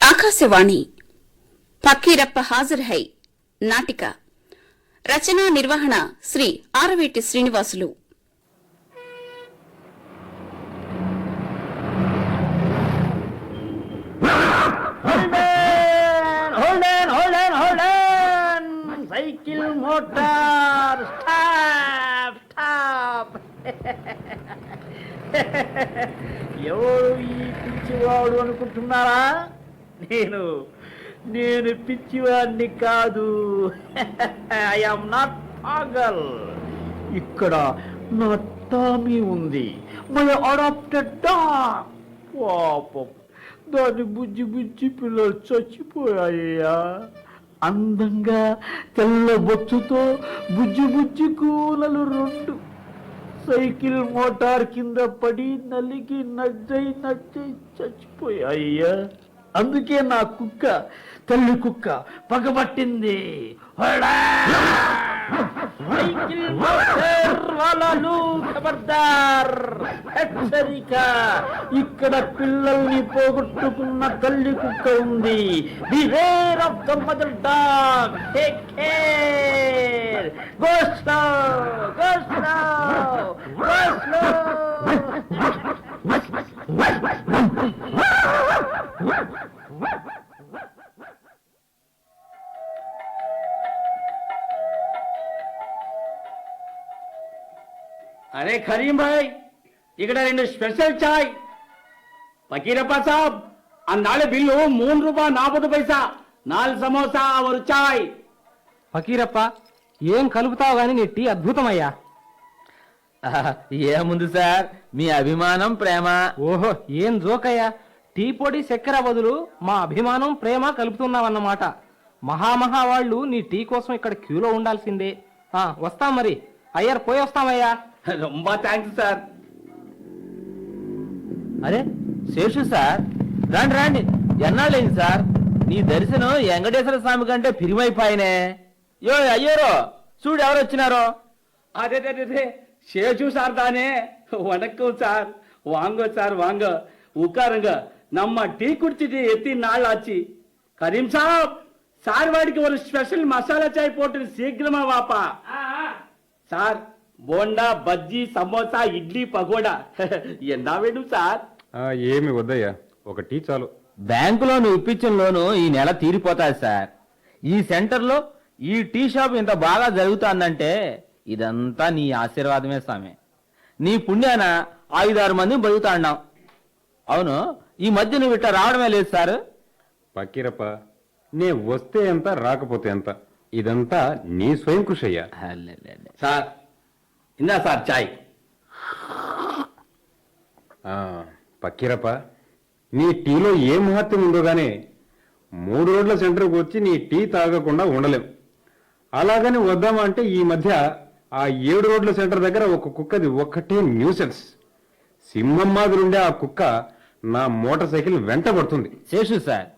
Akashvani Pakkirappa హాజర్ high నాటిక. రచనా నిర్వహణ Shri Araveti Srinivasulu. Cycle motor stop stop! ఎవరు ఈ పిచ్చివాడు అనుకుంటున్నారా? నేను నేను పిచ్చివాడిని కాదు. ఐఎమ్ నాట్ పాగల్ ఇక్కడ నా టామీ ఉంది. మై అడాప్టెడ్ డాగ్ పాపం. దాని బుజ్జి బుజ్జి పిల్లలు చచ్చిపోయాయ్యా. అందంగా తెల్ల బొచ్చుతో బుజ్జి బుజ్జి కూలలు రెండు. సైకిల్ మోటార్ కింద పడి నలిగి నజ్జై నజ్జై చచ్చిపోయాయ్యా. అందుకే నా కుక్క తల్లి కుక్క పగబట్టింది. హోల్డా! సైకిల్ మోటార్ వాళ్ళను హెచ్చరిక. ఇక్కడ పిల్లల్ని పోగొట్టుకున్న తల్లి కుక్క ఉంది. Beware of the mother dog take care go slow go slow go slow అరే కరీం భాయ్ ఇక్కడ రెండు స్పెషల్ చాయ్. పకీరప్ప సాబ్ అందాళ బిల్లు మూడు రూపాయ నాపదు పైసా. నాలుగు సమోసా ఒక చాయ్. ఫకీరప్ప ఏం కలుపుతావు గాని నెట్టి అద్భుతమయ్యా. ఏముంది సార్? మీ అభిమానం ప్రేమ. ఓహో ఏం జోకయ్యా? టీ పొడి చక్కెర బదులు మా అభిమానం ప్రేమ కలుపుతున్నావన్నమాట. మహామహా వాళ్ళు నీ టీ కోసం ఇక్కడ క్యూలో ఉండాల్సిందే. ఆ వస్తాం మరి. అయ్యారు పోయి వస్తామయ్యా. రొంబ థ్యాంక్స్ సార్. అరే శేషు సార్. రండి రండి. ఎన్నాళ్ళైంది సార్? నీ దర్శనం వెంకటేశ్వర స్వామి కంటే పిరిమైపోయినే. యో అయ్యారో చూడు ఎవరు వచ్చినారో. అదే. అదే అదే శేషు సార్ தானே வணக்கம் சார் வாங்க சார் வாங்க உட்காருங்க நம்ம டீ குடிச்சிட்டு எத்தனை நாள் ஆச்சு கரீம் சாப் சார் வாடிக்கு ஒரு ஸ்பெஷல் மசாலா சாய் போட்டு சீக்கிரமா வாப்பா சார் బోండా బజ్జీ సమోసా ఇడ్లీ పకోడా ఎన్నా వేణు సార్ ఆ, ఏమి వద్దయ్యా ఒక టీ చాలు బ్యాంకులో నువ్వు ఇప్పించిన లోను ఈ నెల తీరిపోతాది సార్ ఈ సెంటర్లో ఈ టీ షాప్ ఇంత బాగా జరుగుతుందంటే ఇదంతా నీ ఆశీర్వాదమే స్వామి. నీ పుణ్యాన ఐదారు మంది బతుకుతాండాం. అవును ఈ మధ్య నువ్వు ఇట్లా రావడమే లేదు సార్. పక్కీరప్ప నే వస్తే ఎంత రాకపోతే ఎంత? ఇదంతా నీ స్వయం కృషి అయ్యా సార్ ఇందా సార్ చాయ్. ఆ, పక్కీరప్ప నీ టీలో ఏ మహత్యం ఉందో గానీ మూడు రోడ్ల సెంటర్కి వచ్చి నీ టీ తాగకుండా ఉండలేం. అలాగని వద్దామా అంటే ఈ మధ్య ఆ ఏడు రోడ్ల సెంటర్ దగ్గర ఒక కుక్కది ఒక్కటే న్యూసెన్స్. సింహం మాదిరుండే ఆ కుక్క నా మోటార్ సైకిల్ వెంట పడుతుంది. శేషు సార్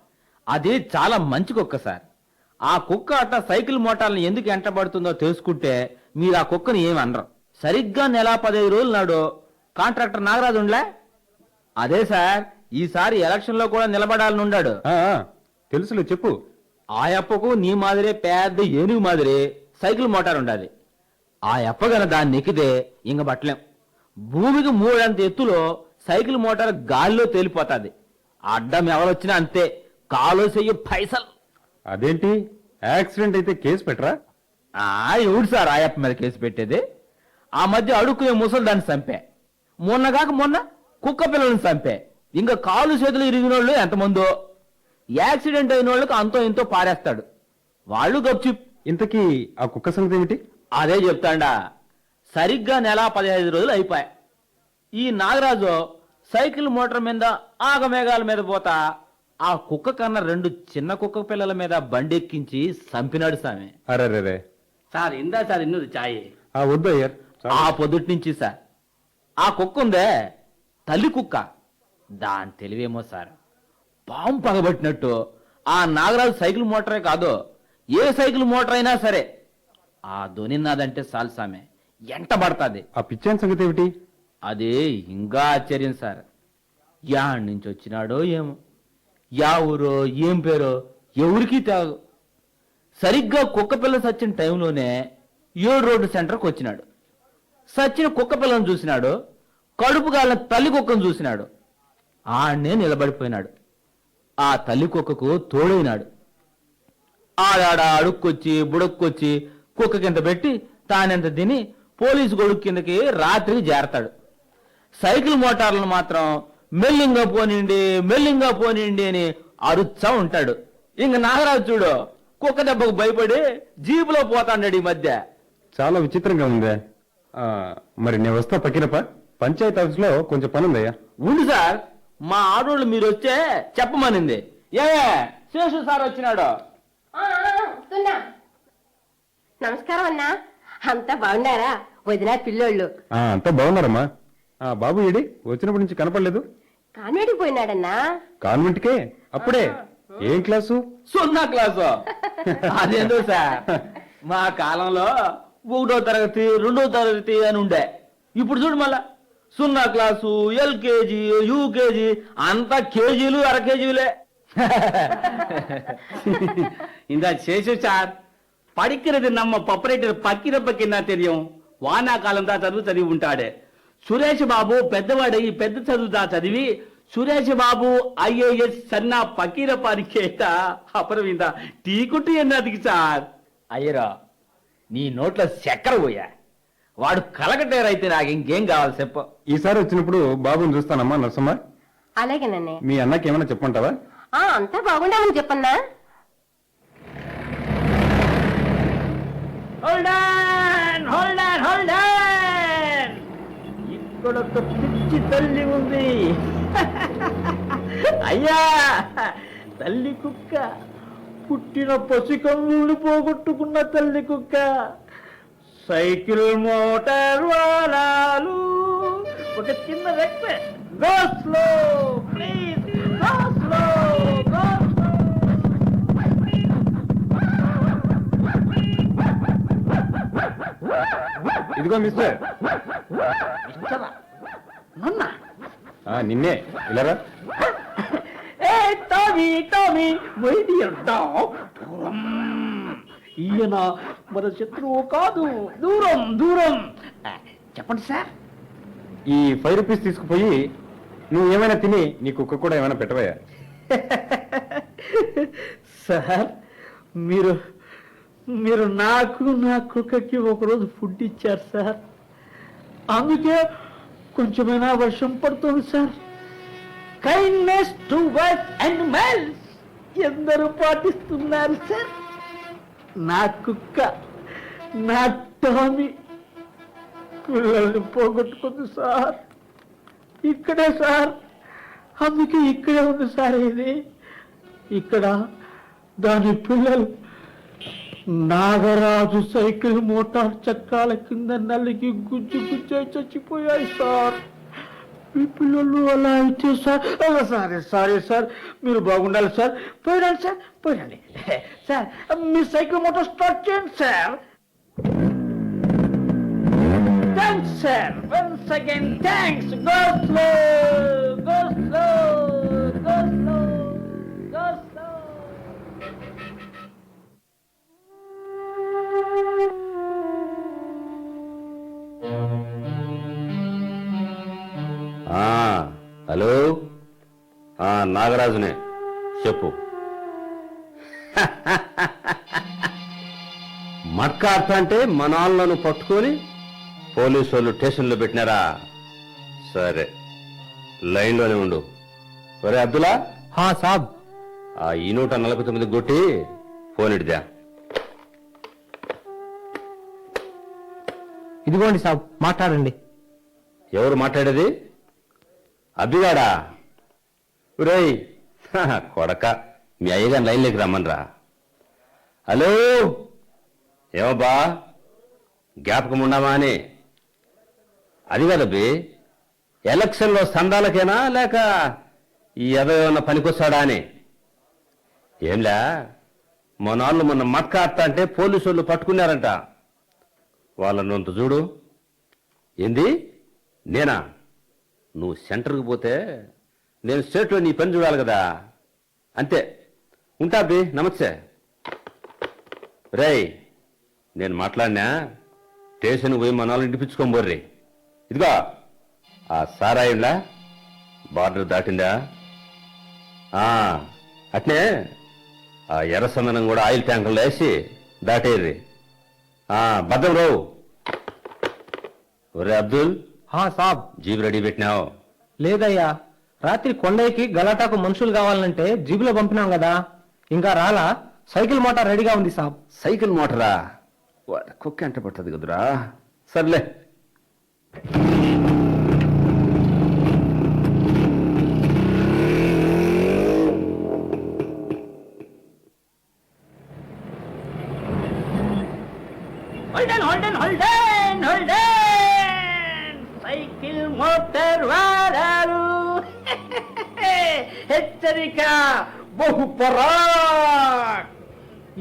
అది చాలా మంచి కుక్క సార్. ఆ కుక్క అట్ట సైకిల్ మోటార్ని ఎందుకు ఎంటబడుతుందో తెలుసుకుంటే మీరు ఆ కుక్కని ఏమి అనరు. సరిగ్గా నెల పదహైదు రోజులు నాడు కాంట్రాక్టర్ నాగరాజు ఉండ్లే? అదే సార్ ఈసారి ఎలక్షన్లో కూడా నిలబడాలని ఉండాడు తెలుసులే చెప్పు. ఆ అప్పకు నీ మాదిరే పెద్ద ఏనుగు మాదిరి సైకిల్ మోటార్ ఉండాలి. ఆ అప్ప గన దాన్ని ఎక్కితే ఇంక బట్టలేం భూమికి మూడంత ఎత్తులో సైకిల్ మోటార్ గాలిలో తేలిపోతాది. అడ్డం ఎవరొచ్చినా అంతే. కాలు చెయ్యి పైసలు. అదేంటి? యాక్సిడెంట్ అయితే కేసు పెట్టరా? ఆ ఎవడు సార్ ఆయప్ప మీద కేసు పెట్టేది? ఆ మధ్య అడుక్కునే ముసలు దాన్ని చంపే. మొన్న కాక మొన్న కుక్క పిల్లల్ని చంపే. ఇంకా కాలు చేతులు ఇరిగిన వాళ్ళు ఎంతమందో. యాక్సిడెంట్ అయిన వాళ్ళకి అంతో ఇంతో పారేస్తాడు. వాళ్ళు గప్చిప్. ఇంతకీ ఆ కుక్క సంగతి ఏమిటి? అదే చెప్తాండా. సరిగ్గా నెల పదిహేను రోజులు అయిపోయాయి. ఈ నాగరాజు సైకిల్ మోటార్ మీద ఆగమేఘాల మీద పోతా ఆ కుక్క కన్నా రెండు చిన్న కుక్క పిల్లల మీద బండి ఎక్కించి చంపినాడు సామె. అరే సార్ ఇందా సార్ ఇన్నది చాయ్. వద్దు అయ్యర్. ఆ పొద్దుటి నుంచి సార్. ఆ కుక్క ఉందే తల్లి కుక్క. దాని తెలివేమో సార్. పాము పగబట్టినట్టు ఆ నాగరాజు సైకిల్ మోటారే కాదు ఏ సైకిల్ మోటార్ అయినా సరే ఆ ధోనినాదంటే చాలు సామె. ఎంట పడుతుంది? ఆ పిచ్చాన్ సంగతి ఏమిటి? అదే ఇంకా ఆశ్చర్యం సార్. యాడ్ నుంచి వచ్చినాడో ఏమో. యా ఊరో ఏం పేరో ఎవరికీ తెలదు. సరిగ్గా కుక్కపిల్ల సచ్చిన టైంలోనే ఏడు రోడ్డు సెంటర్కి వచ్చినాడు. సచ్చిన కుక్క పిల్లను చూసినాడు. కడుపు గాలిన తల్లి కుక్కను చూసినాడు. ఆడనే నిలబడిపోయినాడు. ఆ తల్లి కుక్కకు తోడైనాడు. ఆడాడ అడుక్కొచ్చి బుడక్కొచ్చి కుక్క కింద పెట్టి తానెంత తిని పోలీసు గొడుగు కిందకి రాత్రికి చేరతాడు సైకిల్ మోటార్లను మాత్రం మెల్లింగా పోనిండి మెల్లింగా పోనిండి అని అరుచ్చా ఉంటాడు. ఇంక నాగరాజు చూడు కుక్క దెబ్బకు భయపడి జీపులో పోతాడు ఈ మధ్య. చాలా విచిత్రంగా ఉందే. ఆ, మరి నేను వస్తా పక్కిరప్ప పంచాయతీ ఆఫీస్లో కొంచెం పని ఉందయ్యా ఉండు సార్ మా ఆడోళ్ళు మీరు వచ్చే చెప్పమనింది. ఏ శేషు సార్ వచ్చినాడు. నమస్కారం అన్నా. అంతా బాగున్నారా? వదిన పిల్లోళ్ళు. అంతా బాగున్నారమ్మా. బాబు ఏడి వచ్చినప్పటి నుంచి కనపడలేదు. కాన్వెంట్ పోయినాడన్నా? కాన్వెంట్ కే అప్పుడే ఏం క్లాసు? సున్నా క్లాసు. అదేందో సార్. మా కాలంలో ఒకటో తరగతి రెండో తరగతి అని ఉండే. ఇప్పుడు చూడు మళ్ళా. సున్నా క్లాసు ఎల్కేజీ యూకేజీ అంతా కేజీలు అరకేజీలే ఇందా చేసి సార్. పడికిరది నమ్మ பப்பரேட்டர் పక్కిరబ్బకి என்ன தெரியும் వానాకాలం దా చదువు చదివి ఉంటాడే. సురేష్ బాబు పెద్దవాడై పెద్ద చదువు దా చదివి సురేష్ బాబు ఐఏఎస్ సన్న పకీరప్ప అరికేత అపరవింద. టీ కుట్టి ఎన్నదికి సార్? అయ్యరా నీ నోట్లో చక్కెర పోయా. వాడు కలకటేరైతే నాకు ఇంకేం కావాలి చెప్ప. ఈసారి వచ్చినప్పుడు బాబుని చూస్తానమ్మా నరసమ్మ అలాగేనండి మీ అన్నకి ఏమైనా చెప్పంటావా అంతా బాగుండాలని చెప్పన్నా. హోల్డన్ హోల్డన్ హోల్డన్ ఇక్కడ ఒక పిచ్చి తల్లి ఉంది. అయ్యా తల్లి కుక్క. పుట్టిన పసికన్నులు పోగొట్టుకున్న తల్లి కుక్క. సైకిల్ మోటార్ వాలాలు. ఒక చిన్న రెక్క go slow please go slow ఇదిగో మిస్టర్. నిన్నే? ఇలారా? dear dog. ఈయన మన శత్రువు కాదు. దూరం దూరం. చెప్పండి సార్. ఈ ఫైవ్ రూపీస్ తీసుకుపోయి నువ్వు ఏమైనా తిని నీ కుక్క కూడా ఏమైనా పెట్టవయ్యా? సార్ మీరు మీరు నాకు నా కుక్కకి ఒకరోజు ఫుడ్ ఇచ్చారు సార్ అందుకే కొంచెమైనా వర్షం పడుతుంది sir kindness to work and మెల్స్ ఎందరూ పాటిస్తున్నారు సార్ నా కుక్క నా టామి పిల్లల్ని పోగొట్టుకుంది సార్ ఇక్కడే సార్ అందుకే ఇక్కడే ఉంది సార్ ఇది. ఇక్కడ దాని పిల్లలు నాగరాజు సైకిల్ మోటార్ చక్రాల కింద నలిగి గుజ్జు గుజ్జై చచ్చిపోయాయి సార్. మీ పిల్లలు అలా అయితే సార్. అలా సారీ సారీ సార్. మీరు బాగుండాలి సార్. పోయినాలి సార్. పోయినాలి సార్ మీ సైకిల్ మోటార్ స్టార్ట్ చేయండి sir. Thanks sir. Once again thanks go slow go slow hello? ఆ, నాగరాజునే. చెప్పు. మట్కార్త అంటే మనాళ్ళను పట్టుకొని పోలీసు వాళ్ళు స్టేషన్లో పెట్టినారా? సరే. లైన్లోనే ఉండు. ఒరే అబ్దుల్లా? హా సాబ్. ఆ ఈ నూట నలభై తొమ్మిది కొట్టి ఫోన్ ఇడిదా ఇదిగోండి సాబ్ మాట్లాడండి. ఎవరు మాట్లాడేది? అబ్బిగాడా రేయ్ కొడక మీ అయ్యగారి లైన్లోకి రమ్మనరా. హలో? ఏమబ్బా? జ్ఞాపకం ఉండమా అని? అది కదబ్బి ఎలక్షన్లో సందాలకేనా లేక ఈ ఎద పనికొస్తాడా అని? ఏంలా? మొన్నాళ్ళు మొన్న మట్క అత్త అంటే పోలీసు వాళ్ళు పట్టుకున్నారంట. వాళ్ళ నొంత చూడు. ఏంది? నేనా? నువ్వు సెంటర్కి పోతే నేను స్టేట్లో నీ పని చూడాలి కదా. అంతే. ఉంటా బి నమస్తే. రేయ్ నేను మాట్లాడినా? స్టేషన్ పోయి మన ఇంటిపించుకొని బోర్రి ఇదిగో ఆ సారాయిలా బార్డర్ దాటిందా? అట్నే ఆ ఎర్ర సందనం కూడా ఆయిల్ ట్యాంకులు వేసి దాటేది ఆ, భద్రం రావు ఒరే అబ్దుల్ హా సాబ్. జీప్ రెడీ పెట్టినావు. లేదయ్యా. రాత్రి కొండయ్యకి గలాటాకు మనుషులు కావాలంటే జీబులో పంపినాం కదా. ఇంకా రాలా? సైకిల్ మోటార్ రెడీగా ఉంది సాబ్. సైకిల్ మోటరా? కుక్క ఎంట పడుతుంది కదురా. సర్లే. హెచ్చరిక బహుపరా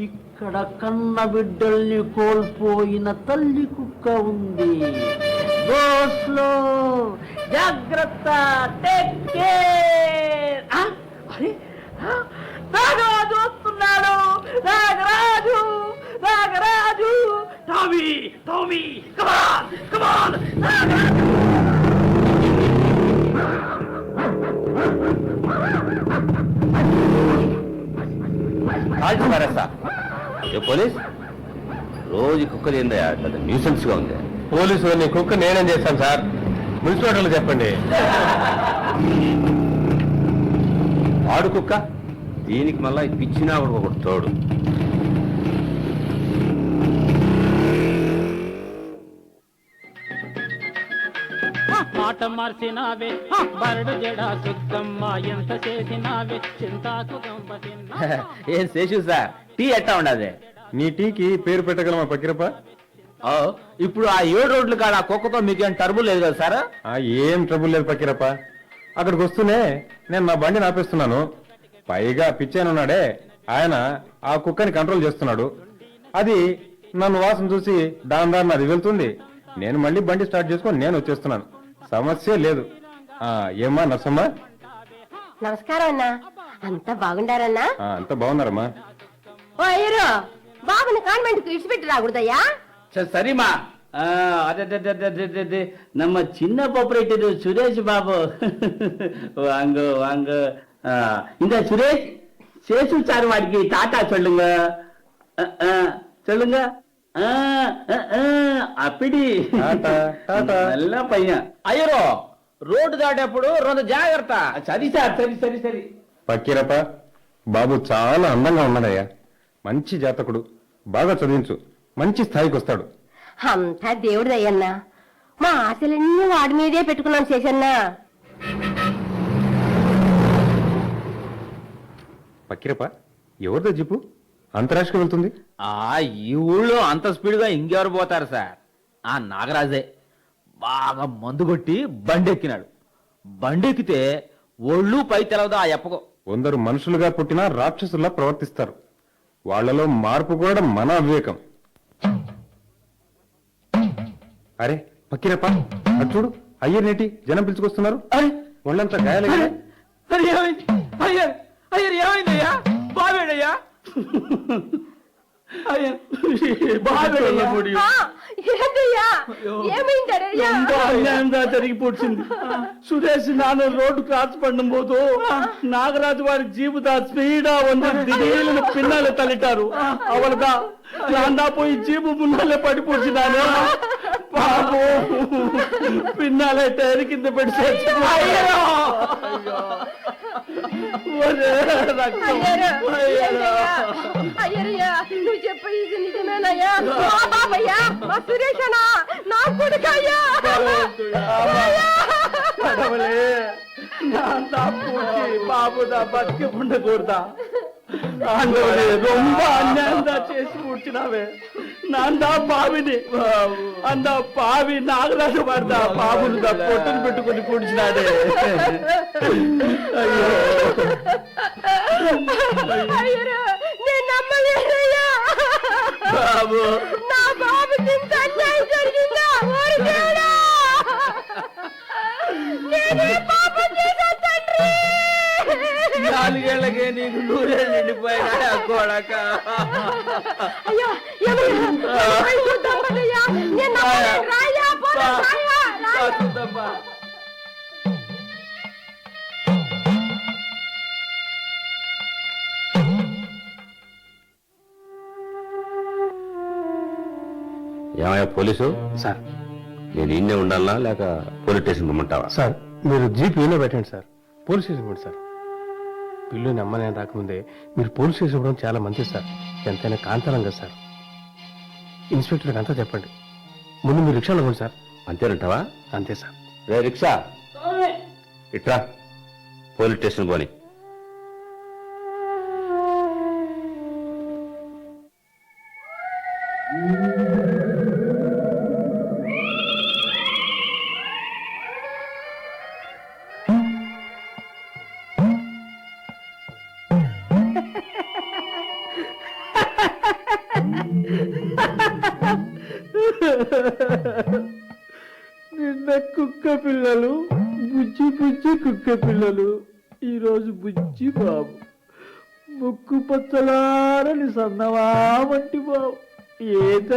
ఇక్కడ కన్న బిడ్డల్ని కోల్పోయిన తల్లి కుక్క ఉంది. దోస్లో జాగ్రత్త టేక్ కేర్ అరే నాగరాజు వస్తున్నాడు. Nagaraju Nagaraju. Tommy Tommy come on come on Nagaraju. కాల్చి పారేస్తా. ఏ పోలీస్? రోజు కుక్కలు ఏందయ్యా? పెద్ద న్యూసెన్స్గా ఉంది. పోలీసు నీ కుక్క నేనేం చేశాను సార్? మున్సిపాలిటీలో చెప్పండి. ఆడు కుక్క? దీనికి మళ్ళా పిచ్చినా ఒకటి తోడు. మాట మార్చినావే. బరడు జడా సుద్దమ్మ ఎంత చేసినావే. చింతాకు ఏం శేషు సార్? టీ ఎట్టా ఉండదు నీ టీకి పేరు పెట్టగలమా పక్కిరప్ప? ఇప్పుడు ఆ ఏడు రోడ్లు కాడ ఆ కుక్కతో మీకేం టర్బుల్ లేదు కదా సార్? ఆ, ఏం ట్రబుల్ లేదు పక్కిరప్ప. అక్కడికి వస్తూనే నేను నా బండిని ఆపేస్తున్నాను. పైగా పిచ్చానున్నాడే. ఆయన ఆ కుక్కని కంట్రోల్ చేస్తున్నాడు. అది నన్ను వాసన చూసి దాని దారిని అది వెళ్తుంది. నేను మళ్ళీ బండి స్టార్ట్ చేసుకొని నేను వచ్చేస్తున్నాను. సమస్య లేదు ఏమా నర్సమ్మా నమస్కారం అన్నా అంతా బాగుండారన్నా అంత బాగున్నారమ్మా ఓ అయ్యరు బాబుని కాన్వెంట్ కు ఇడిచిపెట్టి రాకూడదయ్యా సరిమా நம்ம சின்ன கோஆபரேட்டர் சுரேஷ் பாபு வாங்க வாங்க இந்த சுரேஷ் சேசு சார்வாடிக்கு டாட்டா சொல்லுங்க சொல்லுங்க అప్పిడి నల్ల పైన. అయ్యరో రోడ్డు దాటేప్పుడు రెండు జాగ్రత్త. సరి సార్ సరి సరి సరి. పక్కీరప్ప బాబు చాలా అందంగా ఉన్నాడయ్యా. మంచి జాతకుడు. బాగా చదివించు. మంచి స్థాయికి వస్తాడు. అంతా దేవుడు అయ్యన్నా మా ఆశలన్నీ వాడి మీదే పెట్టుకున్నాం శేషన్నా. పక్కిరప్ప ఎవరిదో జిప్పు అంతరాష్ట్రకి వెళ్తుంది. ఆ ఈ ఊళ్ళో అంత స్పీడ్గా ఇంకెవరు పోతారు సార్? ఆ నాగరాజే. బాగా మందు కొట్టి బండి ఎక్కినాడు బండి ఎక్కితే ఒళ్ళు పై తెలవదు ఆ ఎప్పకో. కొందరు మనుషులుగా పుట్టినా రాక్షసుల్లా ప్రవర్తిస్తారు. వాళ్ళలో మార్పు కూడా మన అవివేకం. అరే పక్కిరప్ప అటు చూడు అయ్యర్నేటి జనం పిలుచుకొస్తున్నారు. అరే! వాళ్ళంతా గాయాలయ్యా. అయ్యారు! అయ్యారు ఏమైందయ్యా? జరిగిపోతుంది. సురేష్ నాన్న రోడ్డు క్రాస్ పడుతుంబోదు నాగరాజు వారి జీవిత స్పీడా వంద పిల్లలు తల్లిటారు. అవలదా అవలుగా నాందా పోయి జీబు మున్నలే పడిపోతున్నాను బాబు పిన్నాలే టైర్ కింద పెట్టి చచ్చిపోయాడు. ఒరే రక్తం. అయ్యో. అయ్యరయ్యా నువ్వు చెప్పే ఇది నిజమేనయ్యా మా బాబయ్యా మా సురేషనా నా కొడుకయ్యా கடவுளே நான் தான் பூச்சி பாபு தான் பத்தி புண்ட கூடுதா ஆண்டவரே ரொம்ப అన్యాయంగా చేసి కూర్చున్నావే నాందా బావిని అంద పావి నాగరాజు పడదా బాబుని దా పొట్టును పెట్టుకుని కూర్చున్నాడే అయ్యో సార్. నేను ఇన్నే ఉండాలా లేక పోలీస్ స్టేషన్ పొమ్మంటావా సార్ మీరు జీప్ వీలో పెట్టండి సార్. పోలీస్ స్టేషన్ కూడా సార్. పిల్లు నమ్మలేని రాకముందే మీరు పోలీస్ స్టేషన్ ఇవ్వడం చాలా మంచిది సార్. ఎంతైనా కాంతాలం కదా సార్. ఇన్స్పెక్టర్కి అంతా చెప్పండి. ముందు మీరు రిక్షాలో పోండి సార్. అంతేనంటావా? అంతే సార్. రే రిక్షా. ఇట్రా. పోలీస్ స్టేషన్ పోని.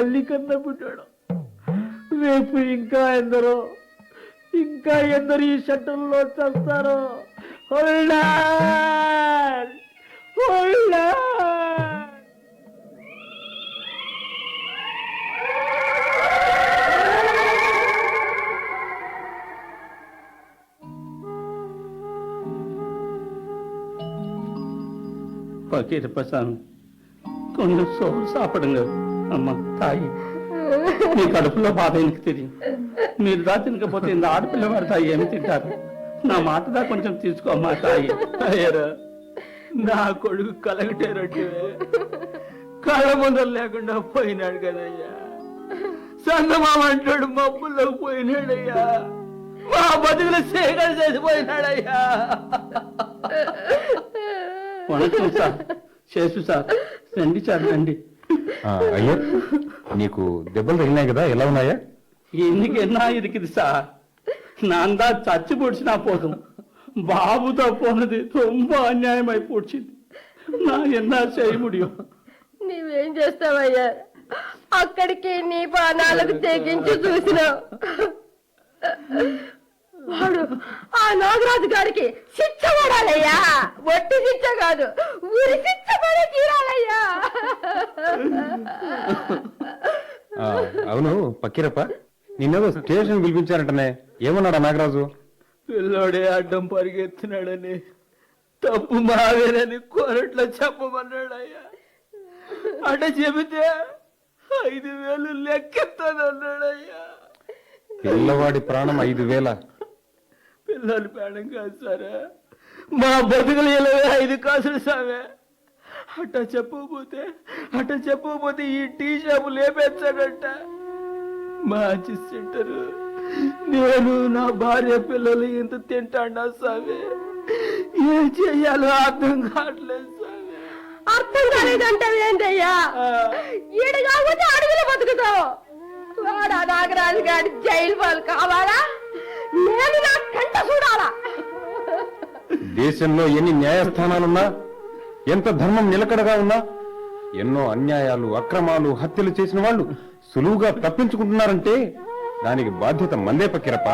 తల్లి కన్న పుట్టాడు. రేపు ఇంకా ఎందరో ఇంకా ఎందరు ఈ షట్టల్లో చేస్తారో. పకేట పసాను కొంచెం సోపు సాపడంగా అమ్మా తాయి. మీ కడుపులో బాధ ఎందుకు తిరిగి? మీరు దా తినకపోతే ఇంత ఆడపిల్ల వారి తాయి ఏమి తింటారు? నా మాట దా కొంచెం తీసుకోమ్మా తాయి. అయ్యారా నా కొడుకు కలగటే కలగటేరట్టు కళ్ళ ముందర లేకుండా పోయినాడు కదయ్యా. సంగమామ అంటాడు మబ్బుల్లోకి పోయినాడయ్యా. మా బతుకులు సేకరణ చేసిపోయినాడయ్యా వణకం సార్ చేసు సార్. రండి సార్ రండి. అయ్యా నీకు దెబ్బలు తగిలినాయి కదా ఎలా ఉన్నాయా? ఎందుకు ఎన్నా ఇరికిది సార్? నాందా చచ్చి పొడిచినా పోదుం. బాబుతో పోనది రొంబ అన్యాయమై పొడిచింది. నా ఎన్నా చేయ ముడియం నీవేం చేస్తావయ్యా? అక్కడికి నీ బాణాలకు తెగించి చూసినావు. వాడు ఆ నాగరాజు గారికి శిక్ష పడాలయ్యా. ఒట్టి శిక్ష కాదు ఊరి శిక్ష పడే తీరాలయ్యా. ఆ, అవును పక్కిరప్ప. నిన్నేదో స్టేషన్ పిలిపించారంటనే. ఏమన్నాడా నాగరాజు? పిల్లోడే అడ్డం పరిగెత్తినాడని. తప్పు మావేనని కోరట్లో చెప్పమన్నాడయ్యా. అట చెబితే ఐదు వేలు లెక్కెత్తానన్నాడయ్యా పిల్లవాడి ప్రాణం ఐదు వేల? పిల్లలు పేడం కాదు సారా. మా బతుకులు ఇలాగే ఐదు కాసులు సామే అట్ట చెప్పకపోతే అట్ట చెప్పకపోతే ఈ టీ షాపు లేపేస్తాడంట. మంచి సెంటరు. నేను నా భార్య పిల్లలు ఇంత తింటాడా సామే ఏం చెయ్యాలో అర్థం కావట్లేదు సామే అర్థం కాలేదంటే ఏంటయ్యా? ఈడు కాకపోతే అడవిలో బతుకుతావు. వాడా నాగరాజు గారి జైలు పాలు కావాలా? నేను నా కంట చూడాలా? దేశంలో ఎన్ని న్యాయస్థానాలున్నా ఎంత ధర్మం నిలకడగా ఉన్నా ఎన్నో అన్యాయాలు అక్రమాలు హత్యలు చేసిన వాళ్ళు సులువుగా తప్పించుకుంటున్నారంటే దానికి బాధ్యత మందే పక్కిరప్ప.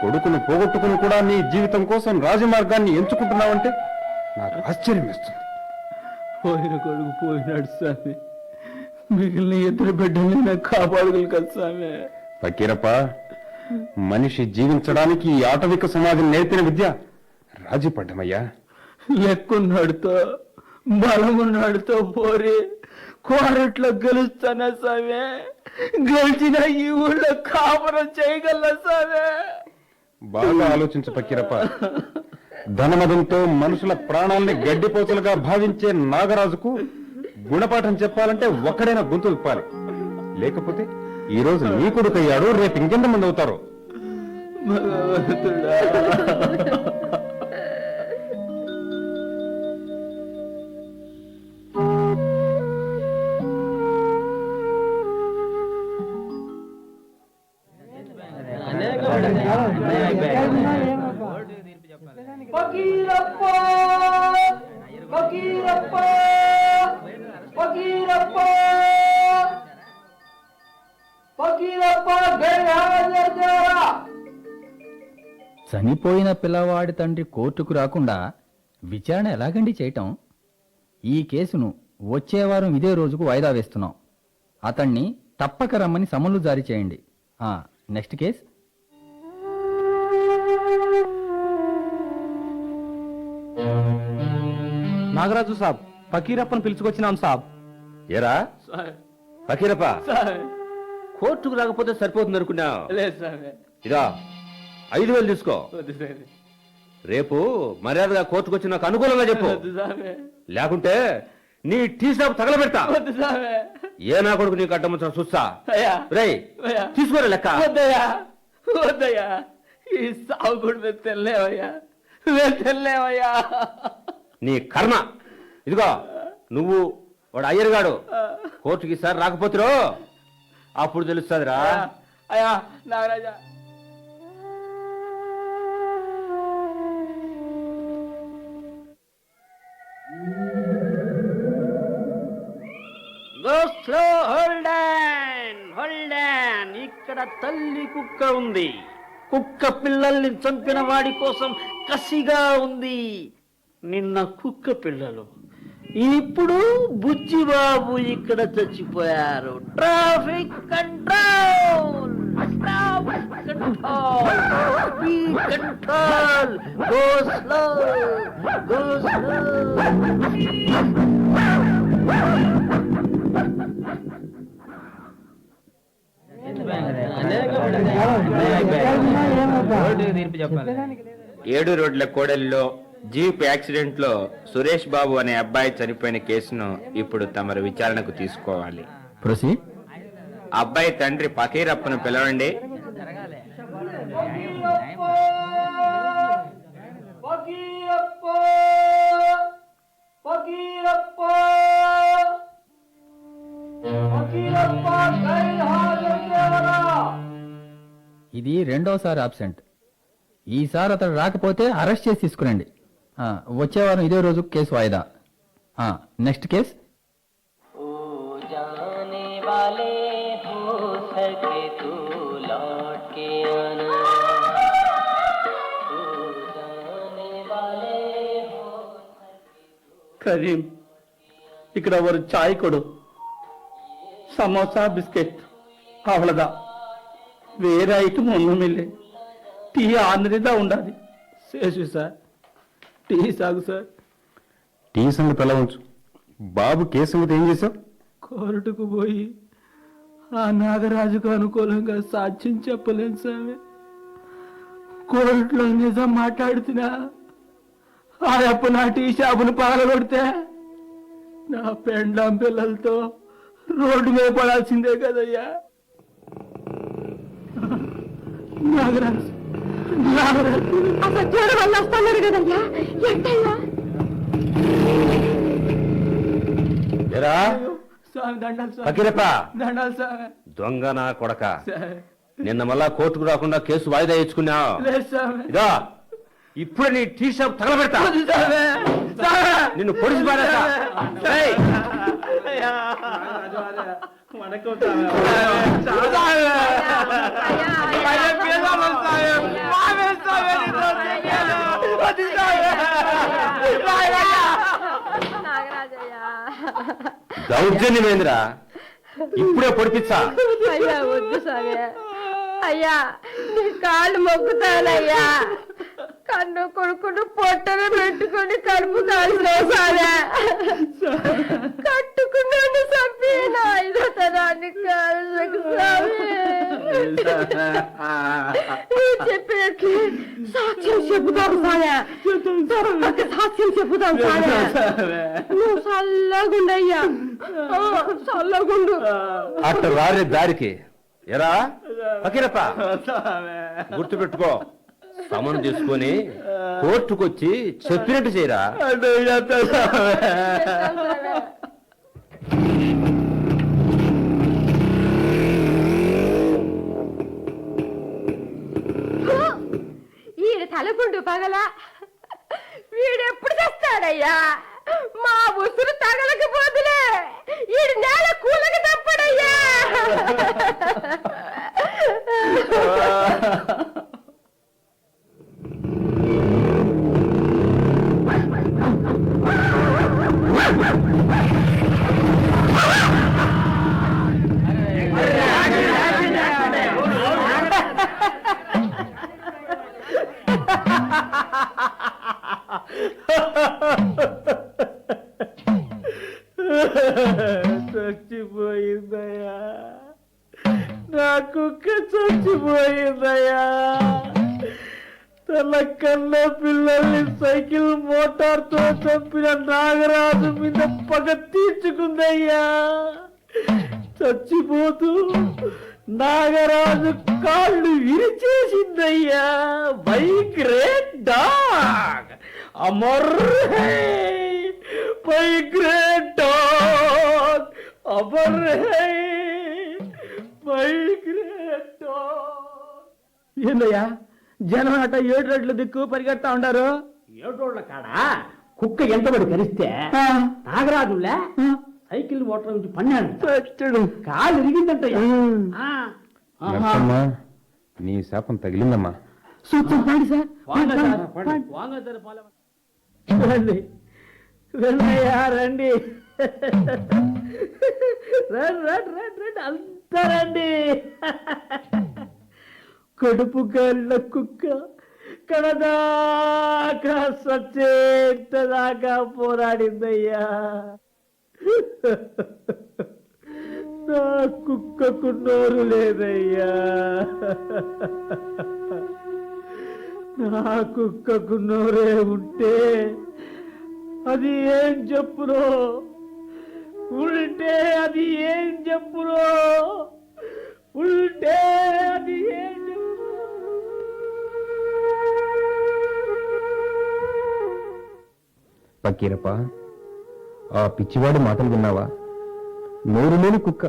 కొడుకును పోగొట్టుకుని కూడా నీ జీవితం కోసం రాజమార్గాన్ని ఎంచుకుంటున్నావంటే నాకు ఆశ్చర్యం వేస్తుంది. పోయిన కొడుకు పోయినాడు స్వామి. మిగిలిన ఇద్దరు బిడ్డల్ని నాకు కాపాడగలు కదా స్వామి. పకీరప్ప మనిషి జీవించడానికి ఈ ఆటవిక సమాజం నేర్పిన విద్య రాజీ పడ్డమయ్యా. లెక్కున్నాడుతో బలమున్నాడుతో పోరి కోరట్లో గెలుస్తానా స్వామి గెలిచిన ఈ ఊళ్ళో కాపురం చేయగల స్వామి బాగా ఆలోచించు పకీరప్ప ధనమదంతో మనుషుల ప్రాణాల్ని గడ్డిపోతులుగా భావించే నాగరాజుకు గుణపాఠం చెప్పాలంటే ఒక్కడైనా గొంతు విప్పాలి. లేకపోతే ఈ రోజు నీ కొడుకయ్యాడు రేపు ఇంకెంత మంది అవుతారు పిల్లవాడి తండ్రి కోర్టుకు రాకుండా విచారణ ఎలాగండి చేయటం? ఈ కేసును వచ్చే వారం ఇదే రోజుకు వాయిదా వేస్తున్నాం. అతన్ని తప్పక రమ్మని సమన్లు జారీ చేయండి. ఆ, నెక్స్ట్ కేస్. నాగరాజు సాబ్ ఫకీరప్పను పిలుచుకొచ్చినాం సాబ్. పకీరప్ప సార్. కోర్టుకు రాకపోతే సరిపోతుంది సార్. ఇదా ఐదు వేలు తీసుకో. రేపు మర్యాదగా కోర్టుకు వచ్చి నాకు అనుకూలంగా చెప్పు. సార్ లేకుంటే నీ టీ షాప్ తగలబెడతా. సార్ ఏ నా కొడుకు నీకు అడ్డం వచ్చిన చూస్తా. అయ్యా. తీసుకోరా లెక్క. వద్దయ్యా. వద్దయ్యా. ఈ సాగు కూడా మేము తెల్లేవయ్యా మేము తెల్లేవయ్యా నీ కర్మ. ఇదిగో నువ్వు వాడు అయ్యరుగాడు కోర్టుకి ఈసారి రాకపోతురో. అప్పుడు తెలుస్తుందిరా. అయ్యా నాగరాజా. ఇక్కడ తల్లి కుక్క ఉంది. కుక్క పిల్లల్ని చంపిన వాడి కోసం కసిగా ఉంది. నిన్న కుక్క పిల్లలు. ఇప్పుడు బుజ్జిబాబు ఇక్కడ చచ్చిపోయారు. Traffic control! Control! Speed control! Go slow go slow ఏడు రోడ్ల కోడలిలో జీప్ యాక్సిడెంట్లో సురేష్ బాబు అనే అబ్బాయి చనిపోయిన కేసును ఇప్పుడు తమరు విచారణకు తీసుకోవాలి. అబ్బాయి తండ్రి పకీరప్పను పిలవండి. ఇది రెండోసారి అబ్సెంట్ ఈసారి అతడు రాకపోతే అరెస్ట్ చేసి తీసుకురండి. వచ్చే వారం ఇదే రోజు కేసు వాయిదా. నెక్స్ట్ కేస్ కరీం ఇక్కడ ఎవరు చాయ్ కొడు. సమోసా బిస్కెట్ అవ్వలదా వేరే ఐటమ్ ఒన్నుమిల్లే టీ ఆంధ్రదా ఉండాలి. శేషు సార్ టీ సాగు సార్. టీ సంగతి ఉంచు బాబు కేసు సంగతి ఏం చేశావు? కోర్టుకు పోయి ఆ నాగరాజుకు అనుకూలంగా సాక్ష్యం చెప్పలేను స్వామి కోర్టులో నిజం మాట్లాడుతున్నా. ఆ అప్పు నా టీ షాపును పగలగొడితే నా పెండాం పిల్లలతో రోడ్డు మీద పడాల్సిందే కదయ్యా. నాగరాజు నాగరాజు. అసలు చూడ వల్ల వస్తున్నారు కదయ్యా. ఎంతయ్యా ఏరా స్వామి దండాలు స్వామి. పకీరప్ప దండాలు స్వామి. దొంగ నా కొడక. నిన్న మళ్ళా కోర్టుకు రాకుండా కేసు వాయిదా ఇచ్చుకున్నావు లేదు స్వామి. ఇదా ఇప్పుడు నీ టీ షాప్ తగలబెడతా. వద్దు స్వామి. స్వామి. నిన్ను పొడిచి పారేస్తా. ఏయ్! వణకం வணக்கம் దౌర్జన్యమేంద్రా? ఇప్పుడే పొడిపిస్తా. అయ్యా వద్దు స్వామి అయ్యా నీ కాళ్ళు మొక్కుతానయ్యా. కన్ను కొడుకును పొట్టలు పెట్టుకుని కడుపు కాల్సిన కట్టుకున్నాను చంపి నా ఐదో తరాన్ని చెప్పినట్లు సాక్ష్యం చెబుతాం స్వామి తప్పక సాక్ష్యం చెబుతాం స్వామి నువ్వు చల్లగుండయ్యా. చల్లగుండు. అట్ట రారే దారికి. ఎరా? పకీరప్ప. స్వామి. గుర్తు పెట్టుకో సమను తీసుకొని కోర్టుకొచ్చి చెప్పినట్టు చేయరా. ఈడ తలగుండు పగల. వీడెప్పుడు చేస్తాడయ్యా మా ఉసురు తగలకపోతులే ఈ నేల కూలక తప్పడయ్యా చచ్చిపోయిందయ్యా. నా కుక్క చచ్చిపోయిందయ్యా. తన కన్న పిల్లల్ని సైకిల్ మోటార్తో చంపిన నాగరాజు మీద పగ తీర్చుకుందయ్యా. చచ్చిపోతూ నాగరాజు కాళ్ళు విరిచేసిందయ్యా. బై గ్రేట్ డాగ్. అమర్ బై గ్రేట్ డాగ్ అమర్ హై బై గ్రేట్ డాగ్ ఏందయ్యా? జనం అట ఏడు రెడ్ల దిక్కు పరిగెడతా ఉండారు? ఏటోళ్ళ కాడా? కుక్క ఎంతబడి కరిస్తే నాగరాజులే సైకిల్ మోటార్ నుంచి పన్నాడు. కాలు ఇరిగిందంట నీ శాపం తగిలిందమ్మా. రండి రండయ్యా రండి. రండి రండి రండి రండి. అంతా రండి. కడుపు కళ్ళ కుక్క కడదాకా సచ్చేంతదాకా పోరాడిందయ్యా. నా కుక్కకు నోరు లేదయ్యా. నా కుక్కకు నోరే ఉంటే అది ఏం చెప్పురో? ఉంటే అది ఏం చెప్పురో? ఉంటే అది ఏం పక్కీరప్ప ఆ పిచ్చివాడి మాటలు విన్నావా? నోరు లేని కుక్క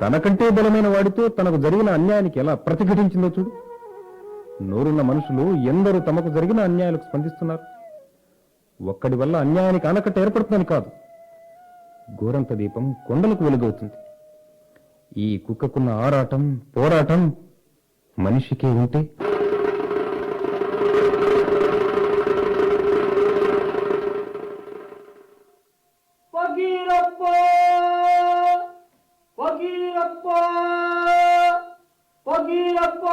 తనకంటే బలమైన వాడితో తనకు జరిగిన అన్యాయానికి ఎలా ప్రతిఘటించిందో చూడు. నోరున్న మనుషులు ఎందరూ తమకు జరిగిన అన్యాయాలకు స్పందిస్తున్నారు. ఒక్కడి వల్ల అన్యాయానికి ఆనకట్ట ఏర్పడుతుందని కాదు. గోరంత దీపం కొండలకు వెలుగవుతుంది ఈ కుక్కకున్న ఆరాటం పోరాటం మనిషికే ఉంటే పగీరప్ప పగీరప్ప పగీరప్ప.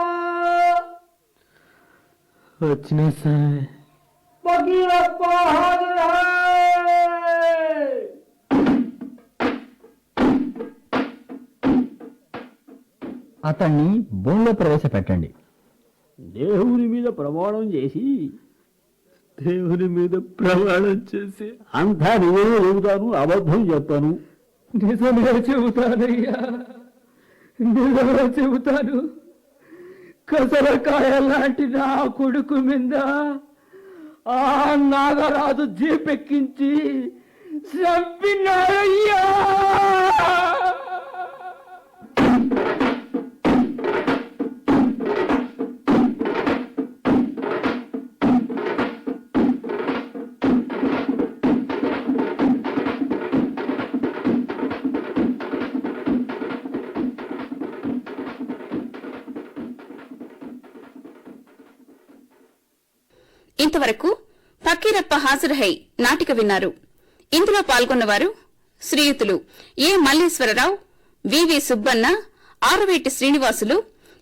వచ్చిన సార్ అతన్ని భూమిలో ప్రవేశపెట్టండి. దేవుని మీద ప్రమాణం చేసి దేవుని మీద ప్రమాణం చేసి అంతా నిజమే చెబుతాను అబద్ధం చెప్తాను నిజమే చెబుతానయ్యా నిజమే చెబుతాను. కసరకాయ లాంటి నా కొడుకు మీద ఆ నాగరాజు జీపెక్కించి చంపినారయ్యా హాజరై నాటిక విన్నారు. ఇందులో పాల్గొన్నవారు శ్రీయుతులు A Malleswararao VV Subbanna Araveti Srinivasulu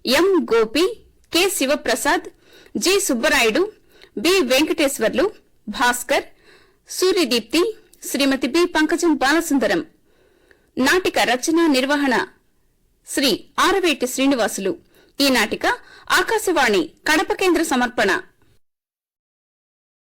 M Gopi K Sivaprasad G Subbarayudu B Venkateswarlu Bhaskar Suryadeepti Shrimati B Pankajam Balasundaram. నాటిక రచన నిర్వహణ శ్రీ ఆరవేటి శ్రీనివాసులు. ఈ నాటిక ఆకాశవాణి కడప కేంద్ర సమర్పణ.